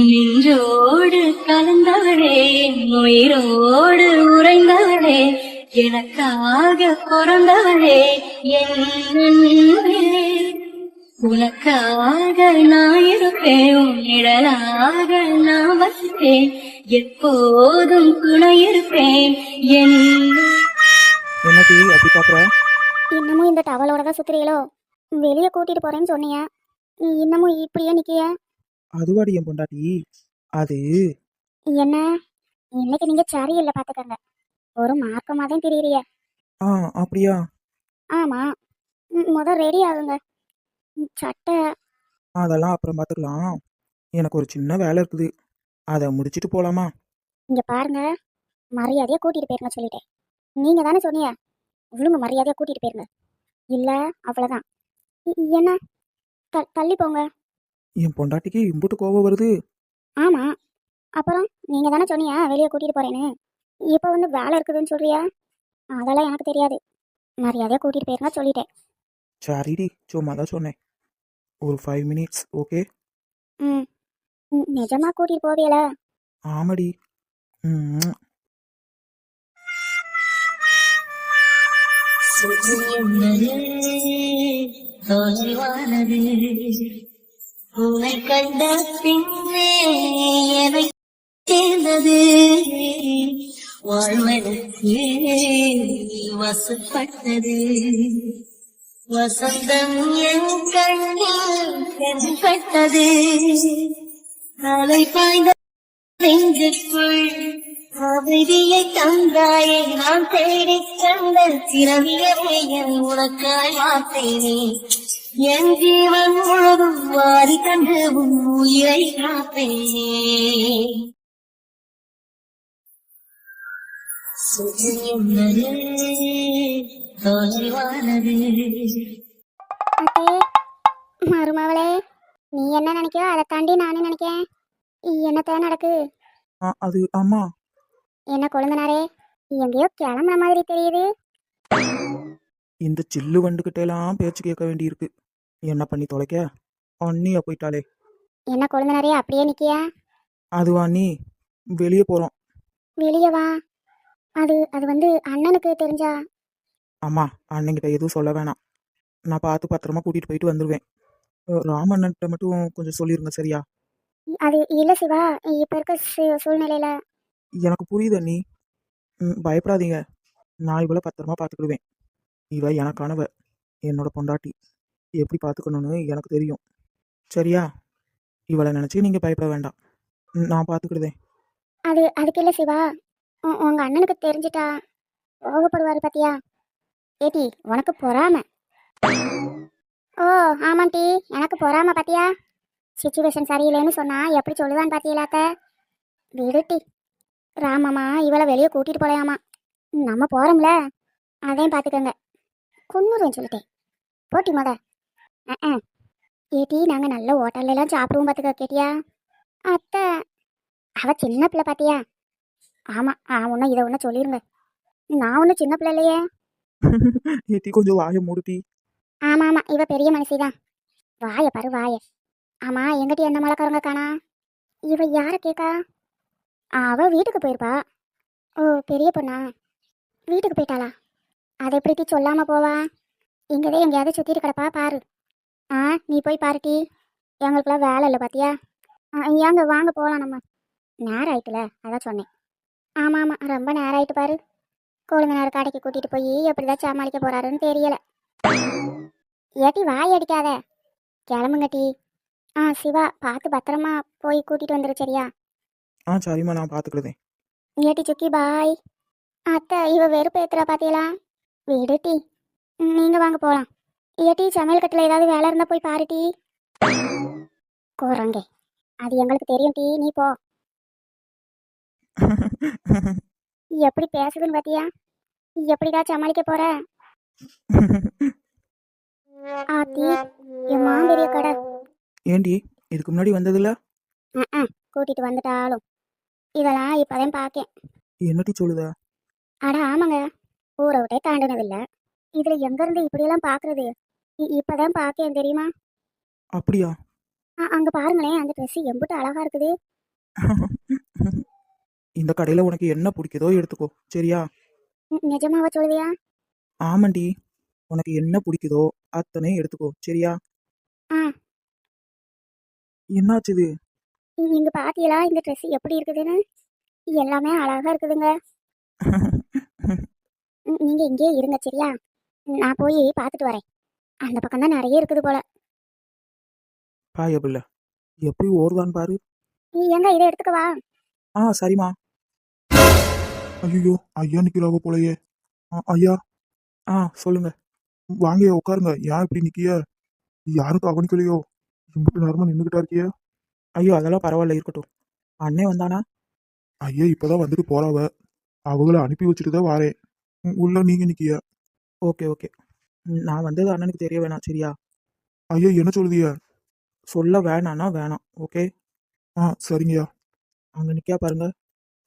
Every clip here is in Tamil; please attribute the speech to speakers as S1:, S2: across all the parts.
S1: நின்றோடு கலந்தவளே உயிரோடு உறைந்தவளே எனக்காக பிறந்தவளே என் அன்பே. உனக்காக நான் இருப்பேன் உன் நிழலாக நான் வசிப்பேன் எப்போதும் துணை இருப்பேன் என்
S2: என்ன டீ அப்படி பாக்குற
S3: இன்னமும் இந்த டவலோட தான் சுத்துறீங்களோ? வெளியே கூட்டிட்டு போறேன்னு சொன்னீங்க நீ இன்னமும் இப்படியே நிக்கிய?
S2: அதுவாடி என் பொண்டாட்டி. அது.
S3: என்ன இன்னைக்கு நீங்க சரியில்லை பாத்துக்கங்க. ஒரு மார்க்கமா தான் தெரியுறிய
S2: ஆ அப்படியா?
S3: ஆமா. முத ரெடி ஆகுங்க. சட்டை.
S2: அதெல்லாம் அப்புறம் பார்த்துக்கலாம் எனக்கு ஒரு சின்ன வேலை இருக்குது. அதை முடிச்சிட்டு போலாமா?
S3: இங்க பாருங்க. மரியாதையா கூட்டிட்டு போயிருங்க சொல்லிட்டேன். நீங்க தானே சொன்னீங்க? ஒழுங்கு மரியாதையா கூட்டிட்டு போயிருங்க. இல்ல அவ்வளவுதான். என்ன தள்ளி போங்க.
S2: என் பொண்டாட்டிக்கு இம்புட்டு கோவம் வருது.
S3: ஆமா. அப்புறம் நீங்க தானே சொன்னீங்க வெளியே கூட்டிட்டு போறேன்னு. இப்போ வந்து வேலை இருக்குதுன்னு சொல்றியா? அதெல்லாம் எனக்கு தெரியாது. மரியாதையா கூட்டிட்டு போயிருங்க சொல்லிட்டேன்.
S2: சரிடி சும்மா தான் சொன்னேன். ஒரு ஃபைவ் மினிட்ஸ் ஓகே
S3: ம். ம், நிஜமா கூட்டிட்டு போவியல?
S2: ஆமாடி. ம்
S1: சுற்றியுள்ளது தொலைவானது உன்னை கண்ட பின்னே எதை சேர்ந்தது வாழ்வதற்கு வசப்பட்டது. வசந்தம் என் கண்ணில் தென்பட்டது அலை பாய்ந்த நெஞ்சுக்குள் அமைதியை தந்தாயே நான் தேடி கண்ட திறவியவே என் உனக்காய் வார்த்தேனே என் ஜீவன் முழுதும் வாரி தந்து உன் உயிரை காப்பேனே சுற்றியுள்ளது தொலைவானது
S3: அட்டே மருமவளே நீ என்ன நினைக்கியோ அதை தாண்டி நானும் நினைக்கேன். என்னத்தான் நடக்கு?
S2: அது அம்மா.
S3: என்ன கொழுந்தனாரே எங்கேயோ கிளம்புன மாதிரி தெரியுது.
S2: இந்த சில்லு வண்டுகிட்டெல்லாம் பேச்சு கேட்க வேண்டியிருக்கு. என்ன பண்ணி தொலைக்க? அண்ணியா போயிட்டாளே.
S3: என்ன கொழுந்தனாரே அப்படியே நிக்கியா?
S2: அதுவா அண்ணி வெளியே போகிறோம்
S3: வெளியே வா. அது அது வந்து அண்ணனுக்கு தெரிஞ்சா?
S2: அம்மா அண்ணங்கிட்ட எதுவும் சொல்ல வேணாம். நான் பார்த்து பத்திரமா கூட்டிகிட்டு போயிட்டு வந்துடுவேன் அஹ் ராமண்ணன்ட்ட மட்டும் கொஞ்சம் சொல்லிருங்க சரியா?
S3: அது இல்ல சிவா இப்ப இருக்க சூழ்நிலையில.
S2: எனக்கு புரியுது ம், பயப்படாதீங்க. நான் இவளை பத்திரமா பார்த்துக்கிடுவேன். இவ எனக்கானவ. என்னோட பொண்டாட்டி. எப்படி பார்த்துக்கணும்னு எனக்கு தெரியும். சரியா? இவளை நினச்சி நீங்கள் பயப்பட வேண்டாம். நான் பார்த்துக்கிடுவேன்
S3: அது அதுக்கு இல்லை சிவா. உ- உங்க அண்ணனுக்கு தெரிஞ்சிட்டா கோவப்படுவாரு பாத்தியா? ஏடி உனக்கு பொறாம. ஓ ஆமாண்டி எனக்கு பொறாம பாத்தியா? சுச்சுவேஷன் சரியில்லைன்னு சொன்னா எப்படி சொல்லுவான்னு பாத்தியலாத்த விடுட்டி ராமம்மா இவளை வெளியே கூட்டிட்டு போலையாமா. நம்ம போறோம்ல. அதையும் பார்த்துக்கோங்க குன்னுருவேன் சொல்லிட்டேன். போட்டி மொதல் அஹ். ஏட்டி நாங்க நல்ல ஹோட்டல்ல எல்லாம் சாப்பிடுவோம் பாத்துக்க கேட்டியா? அத்தை அவ சின்ன பிள்ளை பாத்தியா? ஆமா ஆ ஒன்றும் இதை ஒன்றும் சொல்லிருங்க. நான் ஒன்றும் சின்ன பிள்ளை இல்லையே.
S2: ஏத்தி கொஞ்சம் வாயை மூடுத்தி
S3: ஆமா ஆமா இவ பெரிய மனுஷி தான் வாய பாரு வாய. ஆமா எங்கிட்ட எந்த மலைக்காரங்க காணா? இவ யார கேக்கா? அவ வீட்டுக்கு போயிருப்பா. ஓ பெரிய பொண்ணா? வீட்டுக்கு போயிட்டாளா? அதை எப்படி டீ சொல்லாம போவா? இங்கதே எங்கேயாவது சுத்திட்டு கிடப்பா பாரு. ஆ நீ போய் பாருட்டி எங்களுக்குலாம் வேலை இல்லை பாத்தியா? ஆ, ஏங்க வாங்க போகலாம் நம்ம. நேரம் ஆயிட்டுல அதான் சொன்னேன். ஆமா ஆமா ரொம்ப நேரம் ஆயிட்டு பாரு. கொழுந்தனார் கடைக்கு கூட்டிட்டு போய் எப்படிதான் சமாளிக்க போறாருன்னு தெரியல. ஏட்டி வாய் அடிக்காத. கிளம்புங்க டீ. ஆ சிவா பார்த்து பத்திரமா போய் கூட்டிட்டு வந்துரு சரியா?
S2: ஆ சரிம்மா நான் பார்த்துக்கிடுவேன்
S3: ஏட்டி சுக்கி பாய். அத்தை இவ வெறுப்பு ஏத்துறா பாத்தியலா? விடு டீ. ம், நீங்க வாங்க போலாம். ஏட்டி சமையல் கட்டில் ஏதாவது வேலை இருந்தா போய் பாரு டீ. குரங்கே அது எங்களுக்கு தெரியும் டீ. நீ போ. எப்படி பேசுதுன்னு பாத்தியா? எப்படிடா சமாளிக்க போற? ஆத்தி என் மாம்பெரிய கடை.
S2: ஏண்டி இதுக்கு முன்னாடி வந்ததில்ல.
S3: கூட்டிட்டு வந்துட்டாலும். இதெல்லாம் இப்பதான் பாக்கேன்.
S2: என்னடி சொல்லுத?
S3: அட ஆமாங்க. ஊரை விட்டே தாண்டினதில்ல. இதுல எங்க இருந்து இப்படியெல்லாம் பாக்குறது? இ- இப்பதான் பாக்கேன் தெரியுமா?
S2: அப்படியா?
S3: அங்கே பாருங்களேன். அந்த ட்ரெஸ் எம்பிட்டு அழகா இருக்குது.
S2: இந்த கடையில் உனக்கு என்ன பிடிக்குதோ எடுத்துக்கோ. சரியா?
S3: நிஜமாவா சொல்லுதியா
S2: ஆமாண்டி. உனக்கு என்ன பிடிக்குதோ அத்தனையும் எடுத்துக்கோ. சரியா. என்னாச்சு இது?
S3: இங்க பாத்தீங்களா? இந்த ட்ரெஸ் எப்படி இருக்குதுன்னு? எல்லாமே அழகா இருக்குதுங்க. நீங்க இங்கேயே இருங்க சரியா? நான் போய் பார்த்துட்டு வரேன். அந்த பக்கம் தான் நிறைய இருக்குது போல.
S2: பாயபில்ல எப்படி ஓடுதான்னு பாரு.
S3: நீ எங்க இதை எடுத்துக்கவா
S2: ஆ சரிம்மா.
S4: ஐயோ ஐயா நிக்கிறாவ போலயே. ஆ, ஐயா.
S2: ஆ சொல்லுங்க.
S4: வாங்க உட்காருங்க. ஏன் இப்படி நிக்கிய? யாரும் கவனிக்கலையோ இம்புட்டு நேரமா நின்றுகிட்டா இருக்கிய?
S2: ஐயோ அதெல்லாம் பரவாயில்ல இருக்கட்டும். அண்ணே வந்தானா?
S4: ஐயா இப்பதான் வந்துட்டு போறாவ. அவங்கள அனுப்பி வச்சுட்டு தான் வாரேன். உ- உள்ள நீங்க நிக்கிய.
S2: Okay okay. நான் வந்தது அண்ணனுக்கு தெரிய வேணாம் சரியா?
S4: ஐயா என்ன சொல்லுதிய
S2: சொல்ல வேணான்னா வேணாம் ஓகே?
S4: ஆ சரிங்கய்யா.
S2: அங்க நிக்கா பாருங்க.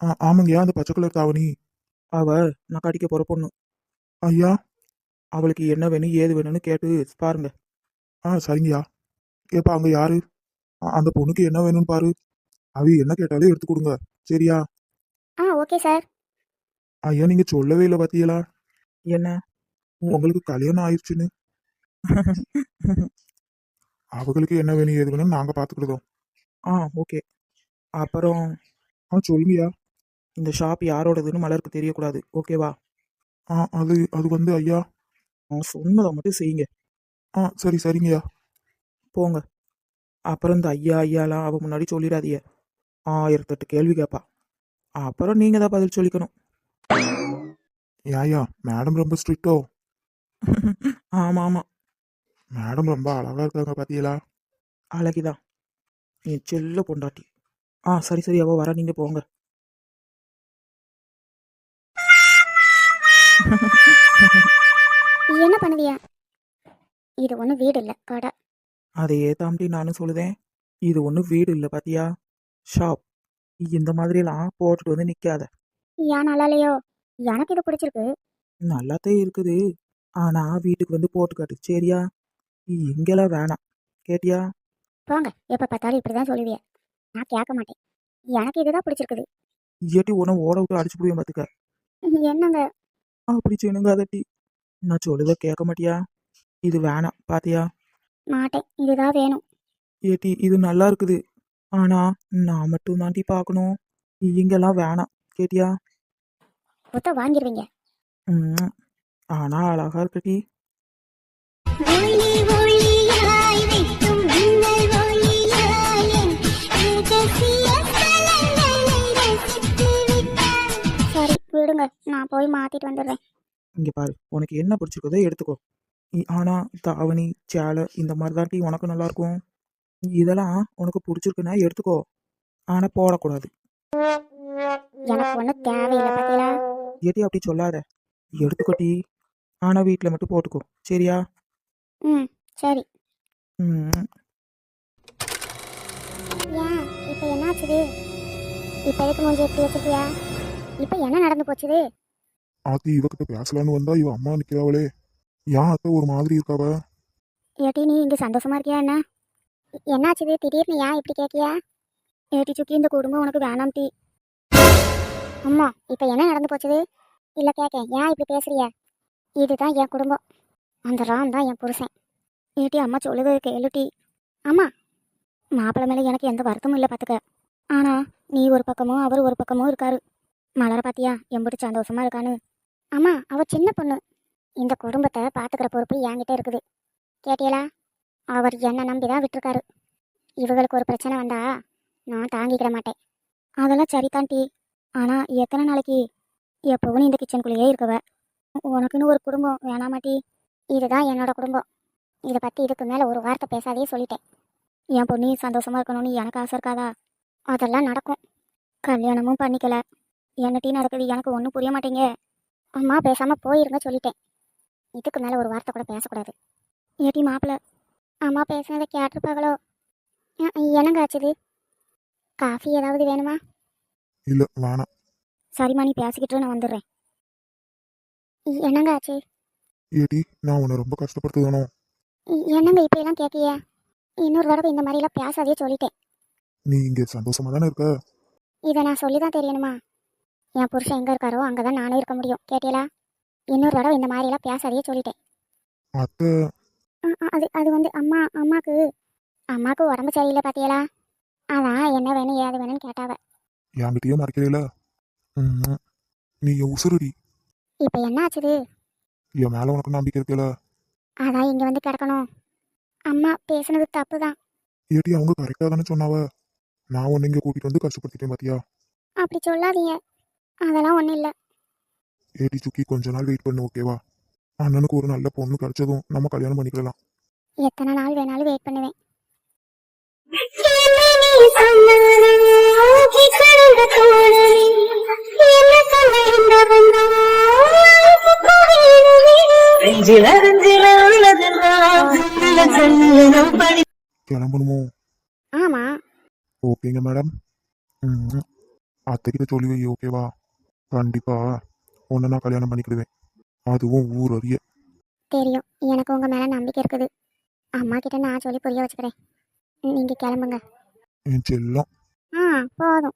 S4: ஆ ஆமாங்கய்யா அந்த பச்சை கலர் தாவணி.
S2: அவ நான் கடிக்க போற பொண்ணு.
S4: ஐயா
S2: அவளுக்கு என்ன வேணும் ஏது வேணும்னு கேட்டு பாருங்க.
S4: ஆ சரிங்கய்யா. ஏப்பா அங்க யாரு? ஆ, அந்த பொண்ணுக்கு என்ன வேணும்னு பாரு. அவ என்ன கேட்டாலும் எடுத்து கொடுங்க சரியா?
S3: ஆ ஓகே சார்.
S4: ஐயா நீங்க சொல்லவே இல்லை பாத்தீங்களா?
S2: என்ன?
S4: உங்களுக்கு கல்யாணம் ஆயிடுச்சுன்னு அவங்களுக்கு என்ன வேணும் ஏது வேணும்னு நாங்க பாத்துக்கிடுதோம்.
S2: ஆ ஓகே. அப்புறம்
S4: ஆ சொல்லுங்கய்யா
S2: இந்த ஷாப் யாரோடதுன்னு மலருக்கு தெரியக்கூடாது. ஓகேவா
S4: ஆ அது அது வந்து ஐயா.
S2: நான் சொன்னதை மட்டும் செய்யுங்க.
S4: ஆ சரி சரிங்கய்யா
S2: போங்க. அப்புறம் இந்த ஐயா ஐயாலாம் அவள் முன்னாடி சொல்லிடாதீங்க. ஆயிரத்தெட்டு கேள்வி கேட்பா அப்புறம் நீங்க தான் பதில் சொல்லிக்கணும்.
S4: ஏயா மேடம் ரொம்ப ஸ்ட்ரிக்டோ.
S2: ஆமா ஆமா
S4: மேடம் ரொம்ப அழகா இருக்காங்க பாத்தீங்களா?
S2: அழகிதான் நீ செல்ல பொண்டாட்டி. ஆ சரி சரி அவ வர நீங்க போங்க.
S3: என்ன பண்ணுவியா? இது ஒன்றும் வீடு இல்லை கடை.
S2: அதையே தாண்டி நானும் சொல்லுதேன். இது ஒன்றும் வீடு இல்லை பாத்தியா? ஷாப். இந்த மாதிரிலாம் போட்டுட்டு வந்து நிக்காத.
S3: ஏன் நல்லா இல்லையோ எனக்கு இது பிடிச்சிருக்கு.
S2: நல்லாத்தான் இருக்குது. ஆனா வீட்டுக்கு வந்து போட்டு காட்டு சரியா? இங்கெல்லாம் வேணாம். கேட்டியா?
S3: போங்க. எப்போ பார்த்தாலும் இப்படி தான் சொல்லுவிய. நான் கேட்க மாட்டேன். எனக்கு இதுதான் பிடிச்சிருக்குது.
S2: இயட்டி உன ஓட விட்டு அடிச்சு போய் பார்த்துக்க
S3: என்னங்க?
S2: அப்படி செய்யணுங்க அதட்டி. நான் சொல்லுத கேட்க மாட்டியா? இது வேணாம். பாத்தியா?
S3: மாட்டேன். இதுதான் வேணும்.
S2: ஏட்டி இது நல்லா இருக்குது. ஆனா நான் மட்டும் தாண்டி பார்க்கணும். இங்கெல்லாம் வேணாம். கேட்டியா?
S3: புத்த வாங்கிடுவீங்க
S2: ம் ஆனா அழகா.
S3: சரி விடுங்க நான் போய் மாத்திட்டு வந்துடுறேன்.
S2: இங்க பாரு உனக்கு என்ன பிடிச்சிருக்கதோ எடுத்துக்கோ. ஆனா தாவணி சேலை இந்த மாதிரி தான் டீ உனக்கு நல்லா இருக்கும் இதெல்லாம் உனக்கு பிடிச்சிருக்குன்னா எடுத்துக்கோ. ஆனா போடக்கூடாது.
S3: எனக்கு ஒன்றும் தேவையில்லை பார்த்தீங்களா
S2: ஏட்டி அப்படி சொல்லாத. எடுத்துக்கோ டீ. ஆனா வீட்டில் மட்டும் போட்டுக்கோ. சரியா?
S3: ம் சரி.
S2: ம்.
S3: ஏன் இப்போ என்னாச்சுது? இப்போ எதுக்கு மூஞ்சி எப்படி வச்சிருக்கியா? இப்போ என்ன நடந்து போச்சுது?
S4: ஆத்தி இவகிட்ட பேசலான்னு வந்தா இவ அம்மா நிக்கிறாவளே. ஏன் அத்தை ஒரு மாதிரி இருக்காவ?
S3: ஏட்டி நீ இங்கே சந்தோஷமா இருக்கியா என்ன? என்னாச்சுது? திடீர்னு ஏன் இப்படி கேட்கியா? ஏட்டி சுக்கி இந்த குடும்பம் உனக்கு வேணாம் டீ. அம்மா இப்போ என்ன நடந்து போச்சுது? இல்லை கேட்க ஏன் இப்படி பேசுறிய? இதுதான் என் குடும்பம். அந்த ராம் தான் என் புருஷன். ஏட்டி அம்மா சொல்லுது கேளு டீ. அம்மா மாப்பிள்ளை மேலே எனக்கு எந்த வருத்தமும் இல்லை பார்த்துக்க ஆனால் நீ ஒரு பக்கமும் அவர் ஒரு பக்கமும் இருக்காரு. மலரை பார்த்தியா எம்பிட்டு சந்தோஷமா இருக்கான்னு. அம்மா அவ சின்ன பொண்ணு. இந்த குடும்பத்தை பார்த்துக்கிற பொறுப்பு என்கிட்ட இருக்குது. கேட்டியலா? அவர் என்னை நம்பி தான் விட்டுருக்காரு. இவங்களுக்கு ஒரு பிரச்சனை வந்தா நான் தாங்கிக்கிட மாட்டேன். அதெல்லாம் சரிதான் டி. ஆனால் எத்தனை நாளைக்கு? எப்பவும் இந்த கிச்சனுக்குள்ளேயே இருக்கவ. உனக்குன்னு ஒரு குடும்பம். வேணாமாட்டி. இதுதான் என்னோட குடும்பம். இதை பற்றி இதுக்கு மேலே ஒரு வார்த்தை பேசாதே சொல்லிட்டேன். என் பொண்ணு சந்தோஷமா இருக்கணும்னு எனக்கு ஆசை இருக்காதா? அதெல்லாம் நடக்கும். கல்யாணமும் பண்ணிக்கல. என்ன டீ நடக்குது? எனக்கு ஒன்றும் புரிய மாட்டேங்க. அம்மா பேசாமல் போயிருங்க சொல்லிட்டேன். இதுக்கு மேலே ஒரு வார்த்தை கூட பேசக்கூடாது. ஏட்டி மாப்பிள்ள அம்மா பேசுனதை கேட்டிருப்பாங்களோ என்னங்க ஆச்சுது காஃபி ஏதாவது வேணுமா?
S4: இல்ல வேணாம்.
S3: சரிம்மா நீ பேசிக்கிட்டு நான் வந்துடுறேன். என்னங்க ஆச்சு
S4: ஏடி நான் உன்னை ரொம்ப கஷ்டப்படுத்துதானோ
S3: என்னங்க இப்படியெல்லாம் கேட்கிய இன்னொரு தடவை இந்த மாதிரிலாம் பேசாதே சொல்லிட்டேன்.
S4: நீ இங்க சந்தோஷமா தானே இருக்க?
S3: இதை நான் சொல்லி தான் தெரியணுமா? என் புருஷன் எங்கே இருக்காரோ அங்கே தான் நானும் இருக்க முடியும். கேட்டீங்களா இன்னொரு தடவை இந்த மாதிரிலாம் பேசாதே சொல்லிட்டேன்.
S4: அத்தை.
S3: அது அது வந்து அம்மா அம்மாக்கு அம்மாக்கு உடம்பு சரியில்லை பாத்தியலா? அதான் என்ன வேணும் ஏது வேணும்னு கேட்டாவ.
S4: என்கிட்டயே மறைக்கிறீல? நீ உசுருடி.
S3: இப்போ என்ன ஆச்சுது
S4: என் மேல உனக்கு நம்பிக்கை இருக்கல
S3: அதான் இங்கே வந்து கிடக்கணும். அம்மா பேசுனது தப்பு தான்
S4: ஏட்டி அவங்க கரெக்டா தானே சொன்னாவ? நான் உன்னை இங்க கூட்டிட்டு வந்து கஷ்டப்படுத்திட்டேன் பாத்தியா?
S3: அப்படி சொல்லாதீங்க. அதெல்லாம் ஒன்றும் இல்லை.
S4: ஏடி சுக்கி கொஞ்ச நாள் வெயிட் பண்ணு ஓகேவா அண்ணனுக்கு ஒரு நல்ல பொண்ணு கிடைச்சதும் நம்ம கல்யாணம் பண்ணிக்கலாம்
S3: எத்தனை நாள் வேணாலும் வெயிட் பண்ணுவேன்.
S1: சொன்னாலும்
S4: கிளம்பணுமோ?
S3: ஆமாம்
S4: ஓகேங்க மேடம். அத்தைக்கிட்ட சொல்லி வை ஓகேவா? கண்டிப்பா. உன்னை நான் கல்யாணம் பண்ணிக்கிடுவேன். அதுவும் ஊர் அறிய.
S3: தெரியும். எனக்கு உங்கள் மேலே நம்பிக்கை இருக்குது. அம்மா கிட்ட நான் சொல்லி புரிய வச்சுக்கிறேன். நீங்கள் கிளம்புங்க.
S4: என் செல்லம்.
S3: ஆ போதும்.